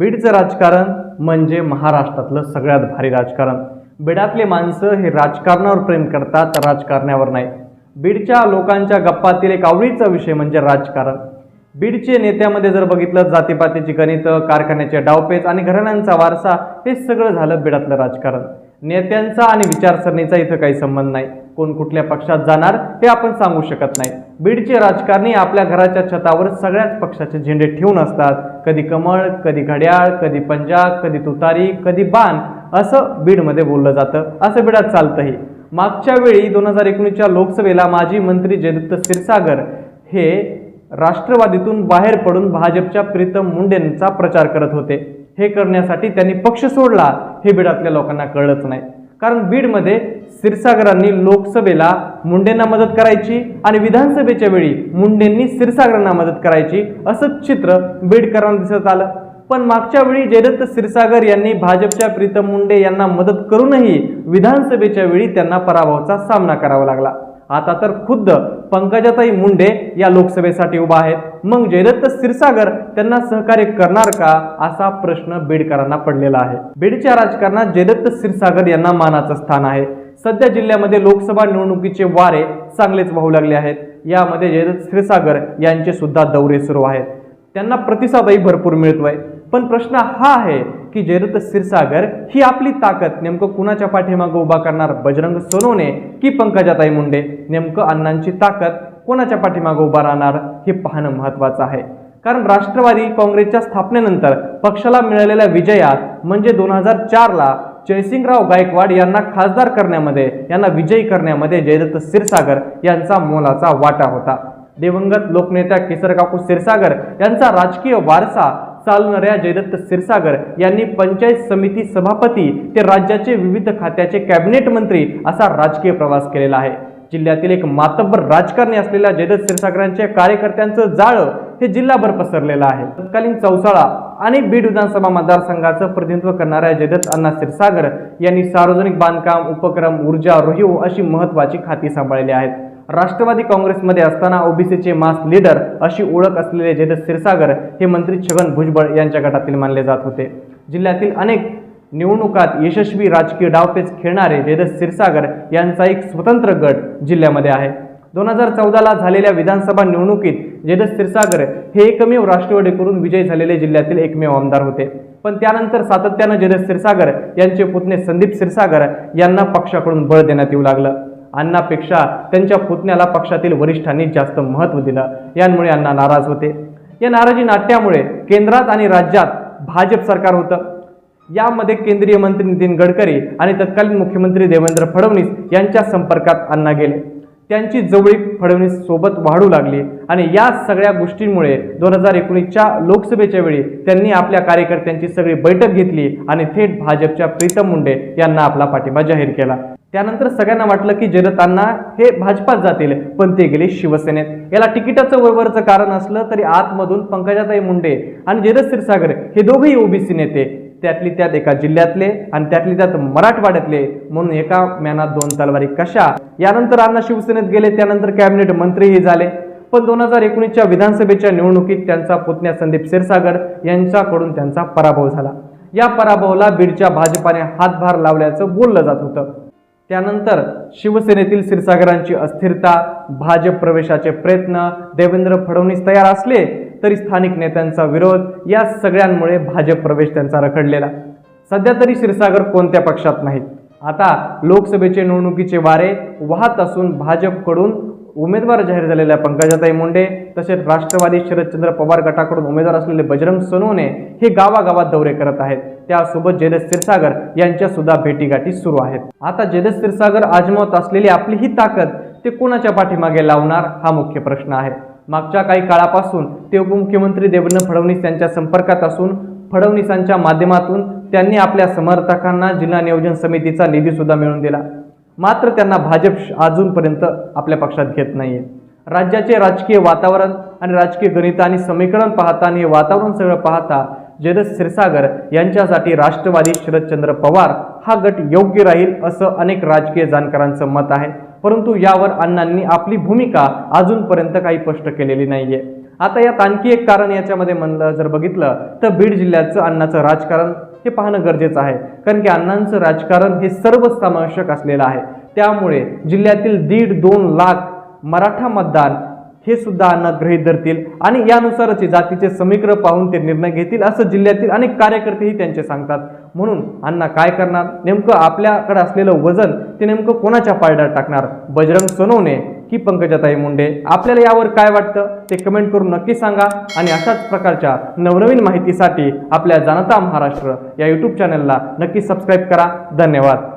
बीडचं राजकारण म्हणजे महाराष्ट्रातलं सगळ्यात भारी राजकारण. बीडातले माणसं हे राजकारणावर प्रेम करतात राजकारण्यावर नाही. बीडच्या लोकांच्या गप्पातील एक आवडीचा विषय म्हणजे राजकारण. बीडचे नेत्यामध्ये जर बघितलं जातीपातीची गणितं कारखान्याचे डावपेच आणि घराण्यांचा वारसा हे सगळं झालं बीडातलं राजकारण. नेत्यांचा आणि विचारसरणीचा इथं काही संबंध नाही. कोण कुठल्या पक्षात जाणार हे आपण सांगू शकत नाही. बीडचे राजकारणी आपल्या घराच्या छतावर सगळ्याच पक्षाचे झेंडे ठेवून असतात. कधी कमळ कधी घड्याळ कधी पंजा कधी तुतारी कधी बाण असं बीडमध्ये बोललं जातं. असं बीडात चालतंही. मागच्या वेळी दोन हजार एकोणीसच्या लोकसभेला माजी मंत्री जयदत्त क्षीरसागर हे राष्ट्रवादीतून बाहेर पडून भाजपच्या प्रीतम मुंडेंचा प्रचार करत होते. हे करण्यासाठी त्यांनी पक्ष सोडला हे बीडातल्या लोकांना कळलंच नाही. कारण बीडमध्ये क्षीरसागरांनी लोकसभेला मुंडेंना मदत करायची आणि विधानसभेच्या वेळी मुंडेंनी क्षीरसागरांना मदत करायची असंच चित्र बीडकरांना दिसत आलं. पण मागच्या वेळी जयदत्त क्षीरसागर यांनी भाजपच्या प्रीतम मुंडे यांना मदत करूनही विधानसभेच्या वेळी त्यांना पराभवाचा सामना करावा लागला. आता तर खुद्द पंकजाताई मुंडे या लोकसभेसाठी उभा आहेत. मग जयदत्त क्षीरसागर त्यांना सहकार्य करणार का? असा प्रश्न बीडकरांना पडलेला आहे. बीडच्या राजकारणात जयदत्त क्षीरसागर यांना मानाचं स्थान आहे. सध्या जिल्ह्यामध्ये लोकसभा निवडणुकीचे वारे चांगलेच वाहू लागले आहेत. यामध्ये जयदत्त क्षीरसागर यांचे सुद्धा दौरे सुरू आहेत. त्यांना प्रतिसादही भरपूर मिळतोय. पण प्रश्न हा आहे की जयदत्त क्षीरसागर ही आपली ताकद नेमकं कुणाच्या पाठीमागं उभा करणार बजरंग सोनवणे की पंकजाताई मुंडे? नेमकं अण्णांची ताकद कोणाच्या पाठीमागं उभा राहणार हे पाहणं महत्वाचं आहे. कारण राष्ट्रवादी काँग्रेसच्या स्थापनेनंतर पक्षाला मिळालेल्या विजयात म्हणजे दोन हजार चारला जयसिंगराव गायकवाड यांना खासदार करण्यामध्ये यांना विजयी करण्यामध्ये जयदत्त क्षीरसागर यांचा मोलाचा वाटा होता. दिवंगत लोकनेत्या केसरकाकू क्षीरसागर यांचा राजकीय वारसा चालणाऱ्या जयदत्त क्षीरसागर यांनी पंचायत समिती सभापती ते राज्याचे विविध खात्याचे कॅबिनेट मंत्री असा राजकीय प्रवास केलेला आहे. जिल्ह्यातील एक मातब्बर राजकारणी असलेल्या जयदत्त क्षीरसागरांच्या कार्यकर्त्यांचं जाळं हे जिल्हाभर पसरलेलं आहे. तत्कालीन चौसाळा आणि बीड विधानसभा मतदारसंघाचं प्रतिनिधित्व करणाऱ्या जयदत्त अण्णा क्षीरसागर यांनी सार्वजनिक बांधकाम उपक्रम ऊर्जा रोहिव अशी महत्वाची खाती सांभाळली आहेत. राष्ट्रवादी काँग्रेसमध्ये असताना ओबीसीचे मास लीडर अशी ओळख असलेले जयदत्त क्षीरसागर हे मंत्री छगन भुजबळ यांच्या गटातील मानले जात होते. जिल्ह्यातील अनेक निवडणुकात यशस्वी राजकीय डावपेच खेळणारे जयदत्त क्षीरसागर यांचा एक स्वतंत्र गट जिल्ह्यामध्ये आहे. दोन हजार चौदाला झालेल्या विधानसभा निवडणुकीत जयदत्त क्षीरसागर हे एकमेव राष्ट्रवादीकडून विजयी झालेले जिल्ह्यातील एकमेव आमदार होते. पण त्यानंतर सातत्यानं जयदत्त क्षीरसागर यांचे पुतणे संदीप क्षीरसागर यांना पक्षाकडून बळ देण्यात येऊ लागलं. अण्णापेक्षा त्यांच्या पुतण्याला पक्षातील वरिष्ठांनी जास्त महत्त्व दिलं. यांमुळे अण्णा नाराज होते. या नाराजी नाट्यामुळे केंद्रात आणि राज्यात भाजप सरकार होतं. यामध्ये केंद्रीय मंत्री नितीन गडकरी आणि तत्कालीन मुख्यमंत्री देवेंद्र फडणवीस यांच्या संपर्कात अण्णा गेले. त्यांची जवळीक फडणवीस सोबत वाढू लागली आणि या सगळ्या गोष्टींमुळे दोन हजार एकोणीसच्या लोकसभेच्या वेळी त्यांनी आपल्या कार्यकर्त्यांची सगळी बैठक घेतली आणि थेट भाजपच्या प्रीतम मुंडे यांना आपला पाठिंबा जाहीर केला. त्यानंतर सगळ्यांना वाटलं की जनतांना हे भाजपात जातील पण ते गेले शिवसेनेत. याला तिकिटाचं वरवरचं कारण असलं तरी आतमधून पंकजाताई मुंडे आणि जयदत्त क्षीरसागर हे दोघेही ओबीसी नेते. त्यातली त्यात एका जिल्ह्यातले आणि त्यातली त्यात मराठवाड्यातले. म्हणून एका मॅनात दोन तलवारी कशा? यानंतर अण्णा शिवसेनेत गेले त्यानंतर कॅबिनेट मंत्रीही झाले. पण दोन हजार एकोणीसच्या विधानसभेच्या निवडणुकीत त्यांचा पुतण्या संदीप क्षीरसागर यांच्याकडून त्यांचा पराभव झाला. या पराभवाला बीडच्या भाजपाने हातभार लावल्याचं बोललं जात होतं. त्यानंतर शिवसेनेतील क्षीरसागरांची अस्थिरता भाजप प्रवेशाचे प्रयत्न देवेंद्र फडणवीस तयार असले तरी स्थानिक नेत्यांचा विरोध या सगळ्यांमुळे भाजप प्रवेश त्यांचा रखडलेला. सध्या तरी क्षीरसागर कोणत्या पक्षात नाहीत. आता लोकसभेचे निवडणुकीचे वारे वाहत असून भाजपकडून उमेदवार जाहीर झालेल्या पंकजाताई मुंडे तसेच राष्ट्रवादी शरदचंद्र पवार गटाकडून उमेदवार असलेले बजरंग सोनवणे हे गावागावात दौरे करत आहेत. त्यासोबत जयदत्त क्षीरसागर यांच्या सुद्धा भेटीगाठी सुरू आहेत. आता जयदत्त क्षीरसागर आजमावत असलेली आपली ही ताकद ते कोणाच्या पाठीमागे लावणार? हा मुख्य प्रश्न आहे. मागच्या काही काळापासून ते उपमुख्यमंत्री देवेंद्र फडणवीस यांच्या संपर्कात असून फडणवीसांच्या माध्यमातून त्यांनी आपल्या समर्थकांना जिल्हा नियोजन समितीचा निधी सुद्धा मिळवून दिला. मात्र त्यांना भाजप अजूनपर्यंत आपल्या पक्षात घेत नाहीये. राज्याचे राजकीय वातावरण आणि राजकीय गणित आणि समीकरण पाहता आणि हे वातावरण सगळं पाहता जयदत्त क्षीरसागर यांच्यासाठी राष्ट्रवादी शरदचंद्र पवार हा गट योग्य राहील असं अनेक राजकीय जाणकारांचं मत आहे. परंतु यावर अण्णांनी आपली भूमिका अजूनपर्यंत काही स्पष्ट केलेली नाहीये. आता यात आणखी एक कारण याच्यामध्ये म्हणलं जर बघितलं तर बीड जिल्ह्याचं अण्णाचं राजकारण हे पाहणं गरजेचं आहे. कारण की अण्णांचं राजकारण हे सर्वसमावेशक असलेलं आहे. त्यामुळे जिल्ह्यातील दीड दोन लाख मराठा मतदान हे सुद्धा अण्णा गृहीत धरतील आणि यानुसारच जातीचे समीकरण पाहून ते निर्णय घेतील असं जिल्ह्यातील अनेक कार्यकर्तेही त्यांचे सांगतात. म्हणून अण्णा काय करणार? नेमकं आपल्याकडे असलेलं वजन ते नेमकं कोणाच्या पारड्यात टाकणार? बजरंग सोनवणे की पंकजाताई मुंडे? आपल्याला यावर काय वाटतं? ते कमेंट करून नक्की सांगा. आणि अशाच प्रकारच्या नवनवीन माहितीसाठी आपल्या जनता महाराष्ट्र या यूट्यूब चॅनलला नक्की सबस्क्राईब करा. धन्यवाद.